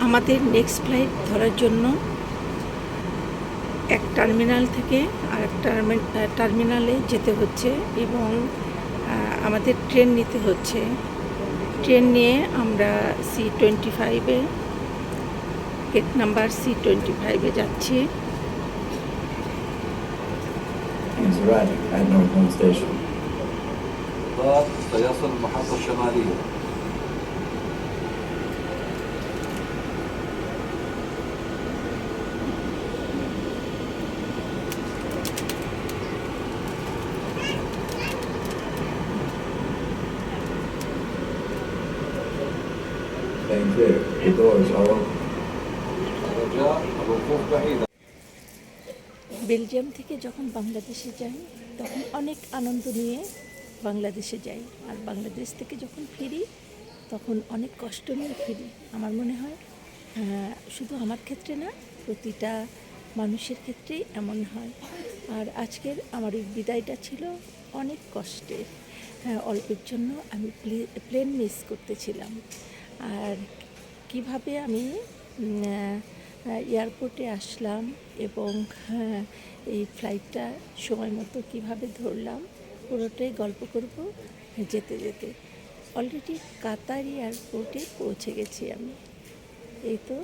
আমাদের next flight ধরার জন্য এক টার্মিনাল থেকে আরেক টার্মি- আহ, টার্মিনালে যেতে হচ্ছে এবং আহ, আমাদের ট্রেন নিতে হচ্ছে ট্রেন নিয়ে আমরা সি টোয়েন্টি ফাইভে গেট নাম্বার সি টোয়েন্টি ফাইভে যাচ্ছি He's arriving at Northland Station. القطار سيصل المحطة الشمالية the open. Belgium থেকে যখন বাংলাদেশে যাই, তখন অনেক আনন্দ নিয়ে বাংলাদেশে যাই। আর বাংলাদেশ থেকে যখন ফিরি, তখন অনেক কষ্ট নিয়ে ফিরি। আমার মনে হয় শুধু আমার ক্ষেত্রে না, প্রতিটা মানুষের ক্ষেত্রেই এমন হয়। আর আজকের আমার এই বিদায়টা ছিল অনেক কষ্টের। অল্পের জন্য আমি প্লেন মিস করতেছিলাম। আর কীভাবে আমি এয়ারপোর্টে আসলাম এবং হ্যাঁ, এই ফ্লাইটটা সময় মতো কীভাবে ধরলাম পুরোটাই গল্প করব যেতে যেতে। অলরেডি কাতার এয়ারপোর্টে পৌঁছে গেছি আমি। এই তো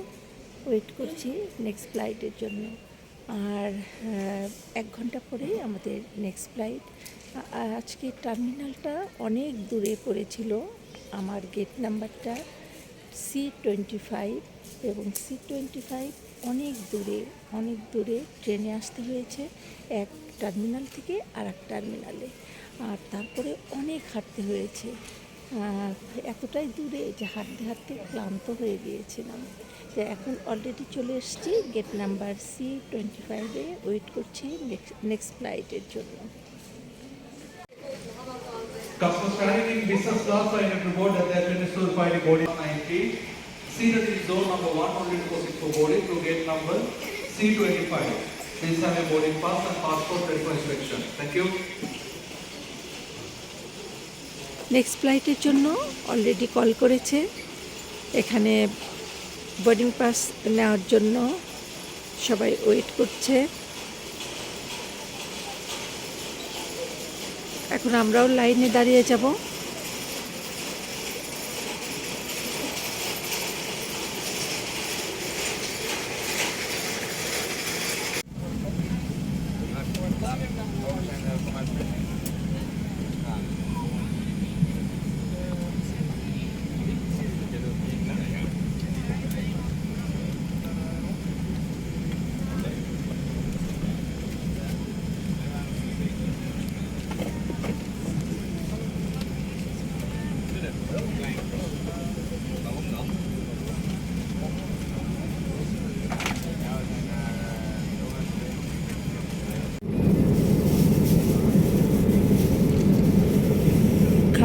ওয়েট করছি নেক্সট ফ্লাইটের জন্য। আর এক ঘণ্টা পরেই আমাদের নেক্সট ফ্লাইট আজকে টার্মিনালটা অনেক দূরে পড়েছিল আমার গেট নাম্বারটা সি টোয়েন্টি ফাইভ এবং সি টোয়েন্টি ফাইভ অনেক দূরে অনেক দূরে ট্রেনে আসতে হয়েছে, এক টার্মিনাল থেকে আর এক টার্মিনালে। আর তারপরে অনেক হাঁটতে হয়েছে। এতটাই দূরে যে হাঁটতে হাঁটতে ক্লান্ত হয়ে গিয়েছিলাম। তো এখন অলরেডি চলে এসেছি গেট নাম্বার সি টোয়েন্টি ফাইভে ওয়েট করছি নেক্সট নেক্সট ফ্লাইটের জন্য। In business class are in to board that their train is still finding boarding 19. See that is zone number 1 only for boarding to gate number C25. Please have a boarding pass and passport ready for inspection. Thank you. Next ফ্লাইটের জন্য already call করেছে এখানে boarding pass নেওয়ার জন্য সবাই wait করছে এখন আমরাও লাইনে দাঁড়িয়ে যাব।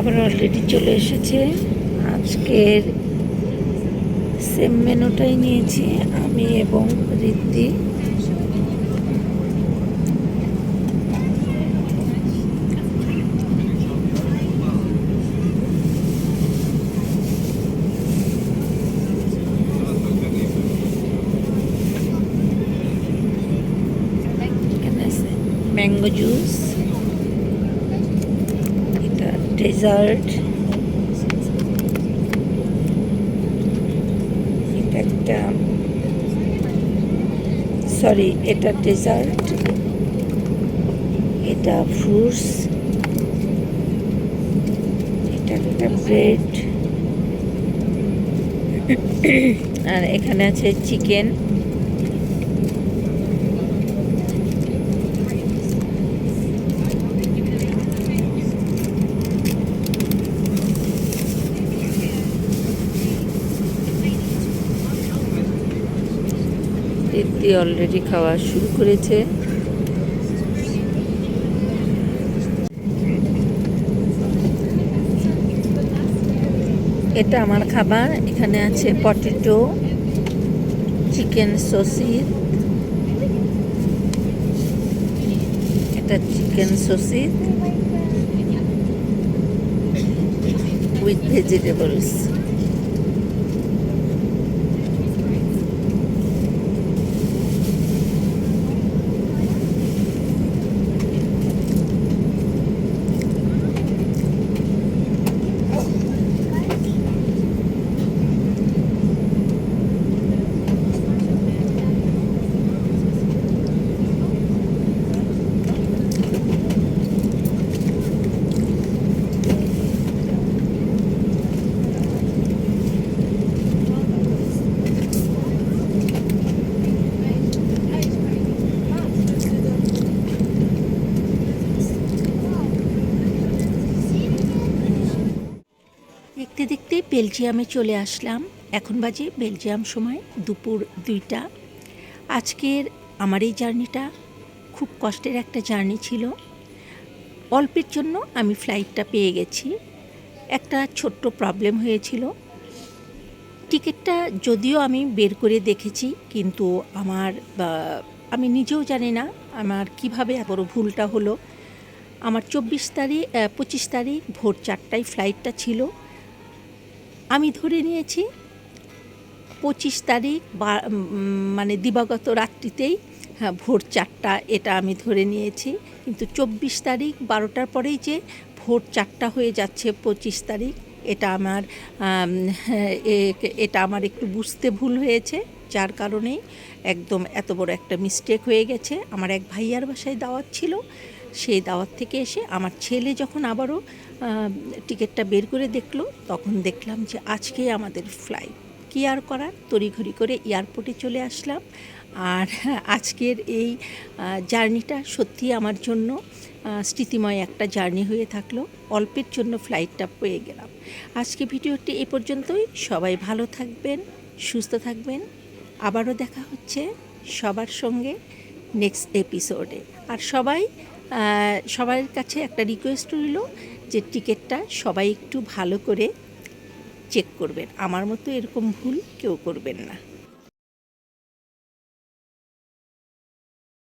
খাবার অলরেডি চলে এসেছে। আজকের সেম মেনুটাই নিয়েছি আমি এবং আছে ম্যাঙ্গো জুস এটা ডেজার্ট একটা সরি এটা ডেজার্ট এটা ফ্রুটস এটা একটা ব্রেড আর এখানে আছে চিকেন রিদ্ধি অলরেডি খাওয়া শুরু করেছে। এটা আমার খাবার, এখানে আছে পটেটো, চিকেন সসিস। এটা চিকেন সসিস উইথ ভেজিটেবলস বেলজিয়ামে চলে আসলাম। এখন বাজে বেলজিয়াম সময় দুপুর দুইটা। আজকের আমার এই জার্নিটা খুব কষ্টের একটা জার্নি ছিল। অল্পের জন্য আমি ফ্লাইটটা পেয়ে গেছি। একটা ছোট্ট প্রবলেম হয়েছিল। টিকিটটা যদিও আমি বের করে দেখেছি, কিন্তু আমার আমি নিজেও জানি না আমার কীভাবে বড় ভুলটা হলো। আমার চব্বিশ তারিখ পঁচিশ তারিখ ভোর চারটায় ফ্লাইটটা ছিল। আমি ধরে নিয়েছি পঁচিশ তারিখ বা মানে দিবাগত রাত্রিতেই হ্যাঁ ভোর চারটা এটা আমি ধরে নিয়েছি। কিন্তু চব্বিশ তারিখ বারোটার পরেই যে ভোর চারটা হয়ে যাচ্ছে পঁচিশ তারিখ, এটা আমার এটা আমার একটু বুঝতে ভুল হয়েছে। যার কারণেই একদম এত বড় একটা মিস্টেক হয়ে গেছে। আমার এক ভাইয়ার বাসায় দাওয়াত ছিল। সেই দাওয়াত থেকে এসে আমার ছেলে যখন আবারও টিকিটটা বের করে দেখল, তখন দেখলাম যে আজকেই আমাদের ফ্লাইট কি আর করার? তড়িঘড়ি করে এয়ারপোর্টে চলে আসলাম। আর আজকের এই জার্নিটা সত্যি আমার জন্য স্মৃতিময় একটা জার্নি হয়ে থাকল। অল্পের জন্য ফ্লাইটটা পেয়ে গেলাম। আজকে ভিডিওটি এ পর্যন্তই। সবাই ভালো থাকবেন, সুস্থ থাকবেন। আবারও দেখা হচ্ছে সবার সঙ্গে নেক্সট এপিসোডে আর সবাই সবার কাছে একটা রিকোয়েস্ট রইল যে টিকিটটা সবাই একটু ভালো করে চেক করবেন। আমার মতো এরকম ভুল কেউ করবেন না।